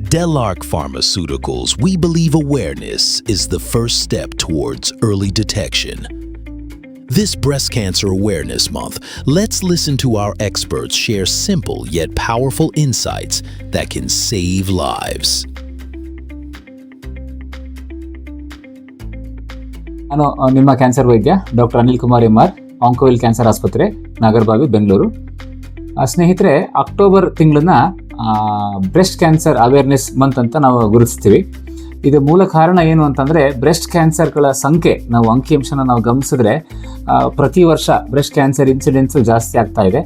Delarc Pharmaceuticals, we believe awareness is the first step towards early detection. This Breast Cancer Awareness Month, let's listen to our experts share simple yet powerful insights that can save lives. ನಾನು ಅ, ನಿಮ್ಮ cancer ವೈದ್ಯ doctor Anil Kumar M R ಆಂಕೋವಿಲ್ cancer ಆಸ್ಪತ್ರೆ ನಾಗರಬಾವಿ ಬೆಂಗಳೂರು ಆ, ಸ್ನೇಹಿತರೆ October ತಿಂಗಳನ್ನ breast cancer awareness month ಅಂತ ನಾವು ಗುರುತಿಸ್ತೀವಿ. ಇದು ಮೂಲ ಕಾರಣ ಏನು ಅಂತಂದರೆ ಬ್ರೆಸ್ಟ್ ಕ್ಯಾನ್ಸರ್ಗಳ ಸಂಖ್ಯೆ, ನಾವು ಅಂಕಿಅಂಶನ ನಾವು ಗಮನಿಸಿದ್ರೆ ಪ್ರತಿ ವರ್ಷ ಬ್ರೆಸ್ಟ್ ಕ್ಯಾನ್ಸರ್ ಇನ್ಸಿಡೆನ್ಸು ಜಾಸ್ತಿ ಆಗ್ತಾ ಇದೆ.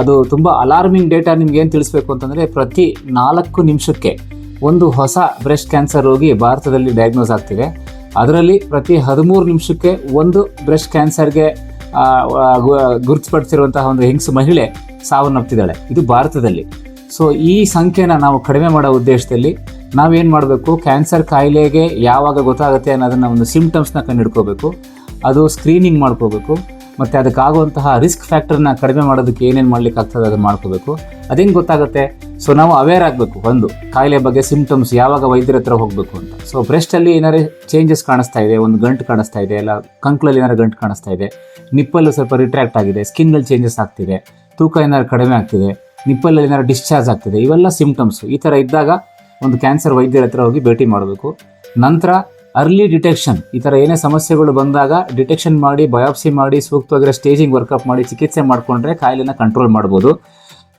ಅದು ತುಂಬ ಅಲಾರ್ಮಿಂಗ್ ಡೇಟಾ ನಿಮ್ಗೆ ಏನು ತಿಳಿಸ್ಬೇಕು ಅಂತಂದರೆ, ಪ್ರತಿ ನಾಲ್ಕು ನಿಮಿಷಕ್ಕೆ ಒಂದು ಹೊಸ ಬ್ರೆಸ್ಟ್ ಕ್ಯಾನ್ಸರ್ ರೋಗಿ ಭಾರತದಲ್ಲಿ ಡಯಾಗ್ನೋಸ್ ಆಗ್ತಿದೆ. ಅದರಲ್ಲಿ ಪ್ರತಿ ಹದಿಮೂರು ನಿಮಿಷಕ್ಕೆ ಒಂದು ಬ್ರೆಸ್ಟ್ ಕ್ಯಾನ್ಸರ್ಗೆ ಗುರುತುಪಡಿಸಿರುವಂತಹ ಒಂದು ಹೆಂಗಸು ಮಹಿಳೆ ಸಾವನ್ನಪ್ತಿದ್ದಾಳೆ. ಇದು ಭಾರತದಲ್ಲಿ. ಸೊ ಈ ಸಂಖ್ಯೆನ ನಾವು ಕಡಿಮೆ ಮಾಡೋ ಉದ್ದೇಶದಲ್ಲಿ ನಾವೇನು ಮಾಡಬೇಕು? ಕ್ಯಾನ್ಸರ್ ಕಾಯಿಲೆಗೆ ಯಾವಾಗ ಗೊತ್ತಾಗುತ್ತೆ ಅನ್ನೋದನ್ನ ಒಂದು ಸಿಂಪ್ಟಮ್ಸ್ನ ಕಂಡುಹಿಡ್ಕೋಬೇಕು. ಅದು ಸ್ಕ್ರೀನಿಂಗ್ ಮಾಡ್ಕೋಬೇಕು. ಮತ್ತು ಅದಕ್ಕಾಗುವಂತಹ ರಿಸ್ಕ್ ಫ್ಯಾಕ್ಟರ್ನ ಕಡಿಮೆ ಮಾಡೋದಕ್ಕೆ ಏನೇನು ಮಾಡ್ಲಿಕ್ಕೆ ಆಗ್ತದೆ ಅದನ್ನು ಮಾಡ್ಕೋಬೇಕು. ಅದೇನು ಗೊತ್ತಾಗುತ್ತೆ? ಸೊ ನಾವು ಅವೇರ್ ಆಗಬೇಕು. ಒಂದು, ಕಾಯಿಲೆ ಬಗ್ಗೆ ಸಿಂಪ್ಟಮ್ಸ್ ಯಾವಾಗ ವೈದ್ಯರ ಹತ್ರ ಹೋಗಬೇಕು ಅಂತ. ಸೊ ಬ್ರೆಸ್ಟಲ್ಲಿ ಏನಾರು ಚೇಂಜಸ್ ಕಾಣಿಸ್ತಾ ಇದೆ, ಒಂದು ಗಂಟು ಕಾಣಿಸ್ತಾ ಇದೆ, ಇಲ್ಲ ಕಂಕ್ಳಲ್ಲಿ ಏನಾರು ಗಂಟು ಕಾಣಿಸ್ತಾ ಇದೆ, ನಿಪ್ಪಲ್ಲು ಸ್ವಲ್ಪ ರಿಟ್ರ್ಯಾಕ್ಟ್ ಆಗಿದೆ ಸ್ಕಿನ್ನಲ್ಲಿ ಚೇಂಜಸ್ ಆಗ್ತಿದೆ, ತೂಕ ಏನಾದ್ರು ಕಡಿಮೆ ಆಗ್ತಿದೆ ನಿಪ್ಪಲ್ಲಿ ಏನಾದ್ರು ಡಿಸ್ಚಾರ್ಜ್ ಆಗ್ತಿದೆ, ಇವೆಲ್ಲ ಸಿಂಪ್ಟಮ್ಸ್ ಈ ಥರ ಇದ್ದಾಗ ಒಂದು ಕ್ಯಾನ್ಸರ್ ವೈದ್ಯರ ಹತ್ರ ಹೋಗಿ ಭೇಟಿ ಮಾಡಬೇಕು. ನಂತರ ಅರ್ಲಿ ಡಿಟೆಕ್ಷನ್ ಈ ಥರ ಏನೇ ಸಮಸ್ಯೆಗಳು ಬಂದಾಗ ಡಿಟೆಕ್ಷನ್ ಮಾಡಿ ಬಯಾಪ್ಸಿ ಮಾಡಿ, ಸೂಕ್ತವಾಗಿರೋ ಸ್ಟೇಜಿಂಗ್ ವರ್ಕಪ್ ಮಾಡಿ, ಚಿಕಿತ್ಸೆ ಮಾಡಿಕೊಂಡ್ರೆ ಕಾಯಿಲೆನ ಕಂಟ್ರೋಲ್ ಮಾಡ್ಬೋದು.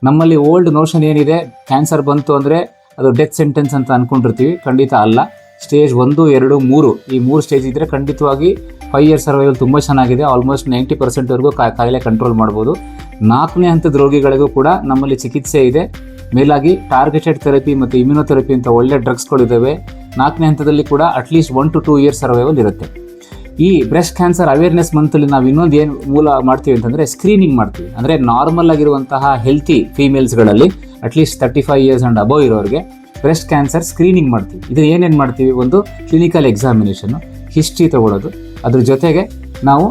ನಮ್ಮಲ್ಲಿ ಓಲ್ಡ್ ನೋಷನ್ ಏನಿದೆ ಕ್ಯಾನ್ಸರ್ ಬಂತು ಅಂದರೆ ಅದು ಡೆತ್ ಸೆಂಟೆನ್ಸ್ ಅಂತ ಅಂದ್ಕೊಂಡಿರ್ತೀವಿ ಖಂಡಿತ ಅಲ್ಲ. ಸ್ಟೇಜ್ ಒಂದು, ಎರಡು, ಮೂರು. ಈ ಮೂರು ಸ್ಟೇಜ್ ಇದ್ದರೆ ಖಂಡಿತವಾಗಿ ಫೈವ್ ಇಯರ್ ಸರ್ವೈವಲ್ ತುಂಬ ಚೆನ್ನಾಗಿದೆ. ಆಲ್ಮೋಸ್ಟ್ ನೈಂಟಿ ಪರ್ಸೆಂಟ್ವರೆಗೂ ಕಾಯಿಲೆ ಕಂಟ್ರೋಲ್ ಮಾಡ್ಬೋದು. ನಾಲ್ಕನೇ ಹಂತದ ರೋಗಿಗಳಿಗೂ ಕೂಡ ನಮ್ಮಲ್ಲಿ ಚಿಕಿತ್ಸೆ ಇದೆ. ಮೇಲಾಗಿ ಟಾರ್ಗೆಟೆಡ್ ಥೆರಪಿ ಮತ್ತು ಇಮ್ಯುನೋಥೆರಪಿ ಅಂತ ಒಳ್ಳೆ ಡ್ರಗ್ಸ್ಗಳಿದ್ದಾವೆ ನಾಲ್ಕನೇ ಹಂತದಲ್ಲಿ ಕೂಡ at least one to two year survival ಇರುತ್ತೆ. ಈ ಬ್ರೆಸ್ಟ್ ಕ್ಯಾನ್ಸರ್ ಅವೇರ್ನೆಸ್ ಮಂತಲ್ಲಿ ನಾವು ಇನ್ನೊಂದು ಏನು ಮೂಲ ಮಾಡ್ತೀವಿ ಅಂತಂದರೆ ಸ್ಕ್ರೀನಿಂಗ್ ಮಾಡ್ತೀವಿ. ಅಂದರೆ ನಾರ್ಮಲ್ ಆಗಿರುವಂತಹ healthy ಫೀಮೇಲ್ಸ್ಗಳಲ್ಲಿ at least thirty five years and above ಇರೋರಿಗೆ ಬ್ರೆಸ್ಟ್ ಕ್ಯಾನ್ಸರ್ ಸ್ಕ್ರೀನಿಂಗ್ ಮಾಡ್ತೀವಿ. ಇದು ಏನೇನು ಮಾಡ್ತೀವಿ? ಒಂದು ಕ್ಲಿನಿಕಲ್ ಎಕ್ಸಾಮಿನೇಷನ್ನು ಹಿಸ್ಟ್ರಿ ತಗೊಳ್ಳೋದು ಅದ್ರ ಜೊತೆಗೆ ನಾವು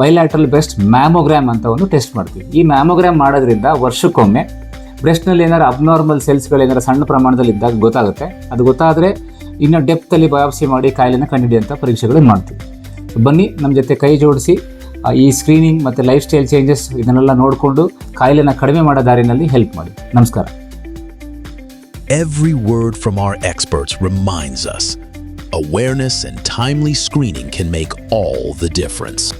ವೈಲ್ಯಾಟ್ರಲ್ ಬ್ರೆಸ್ಟ್ ಮ್ಯಾಮೋಗ್ರಾಮ್ ಅಂತ ಒಂದು ಟೆಸ್ಟ್ ಮಾಡ್ತೀವಿ. ಈ ಮ್ಯಾಮೋಗ್ರಾಮ್ ಮಾಡೋದ್ರಿಂದ ವರ್ಷಕ್ಕೊಮ್ಮೆ ಬ್ರೆಸ್ಟ್ನಲ್ಲಿ ಏನಾರು ಅಬ್ನಾರ್ಮಲ್ ಸೆಲ್ಸ್ಗಳು ಏನಾರು ಸಣ್ಣ ಪ್ರಮಾಣದಲ್ಲಿ ಇದ್ದಾಗ ಗೊತ್ತಾಗುತ್ತೆ. ಅದು ಗೊತ್ತಾದರೆ ಇನ್ನು ಡೆಪ್ತಲ್ಲಿ ಬಯಾಪ್ಸಿ ಮಾಡಿ ಕಾಯಿಲೆನ ಕಂಡುಹಿಡಿಯುವಂಥ ಪರೀಕ್ಷೆಗಳನ್ನು ಮಾಡ್ತೀವಿ. ಬನ್ನಿ, ನಮ್ಮ ಜೊತೆ ಕೈ ಜೋಡಿಸಿ ಈ ಸ್ಕ್ರೀನಿಂಗ್ ಮತ್ತು ಲೈಫ್ ಸ್ಟೈಲ್ ಚೇಂಜಸ್ ಇದನ್ನೆಲ್ಲ ನೋಡಿಕೊಂಡು ಕಾಯಿಲೆನ ಕಡಿಮೆ ಮಾಡೋ ದಾರಿನಲ್ಲಿ ಹೆಲ್ಪ್ ಮಾಡಿ. ನಮಸ್ಕಾರ. Every word from our experts reminds us awareness and timely screening can make all the difference.